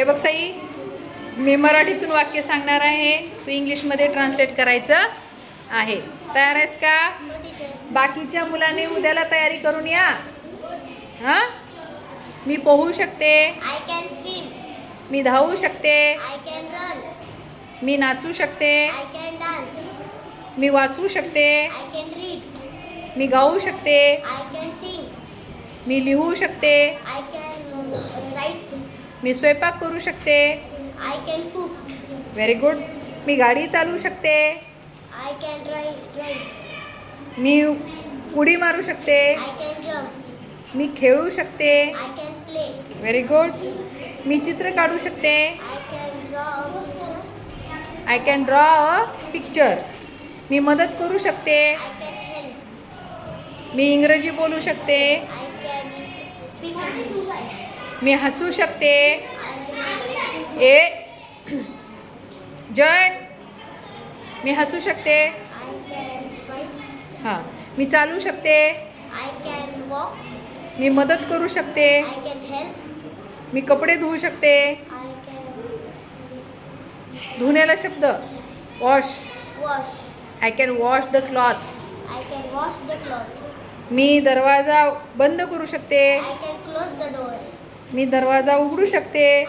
हे बघ साई मी मराठीतून वाक्य सांगणार आहे. तू इंग्लिशमध्ये ट्रान्सलेट करायचं आहे. तयार आहेस का? बाकीच्या मुलांनी उद्याला तयारी करून या. हां? मी पोहू शकते. मी धावू शकते. मी नाचू शकते. मी वाचू शकते. मी गाऊ शकते. मी लिहू शकते. मी स्वयंपाक करू शकते I can cook. Very good मी गाडी चालवू शकते can drive. drive. मी उडी मारू शकते. मी खेळू शकते. व्हेरी गुड मी चित्र काढू शकते. I can draw a picture मी मदत करू शकते. मी इंग्रजी बोलू शकते. मी हसू शकते. ए. जय. मी हसू शकते. हां. मी चालू शकते. मी मदत करू शकते. मी कपडे धुवू शकते. धुण्याला शब्द. Wash. I can wash the clothes. I can wash मी दरवाजा बंद करू शकते. मी दरवाजा उघडू शकते.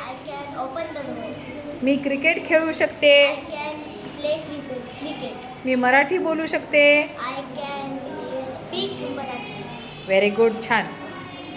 मी क्रिकेट खेळू शकते. मी मराठी बोलू शकते. व्हेरी गुड छान.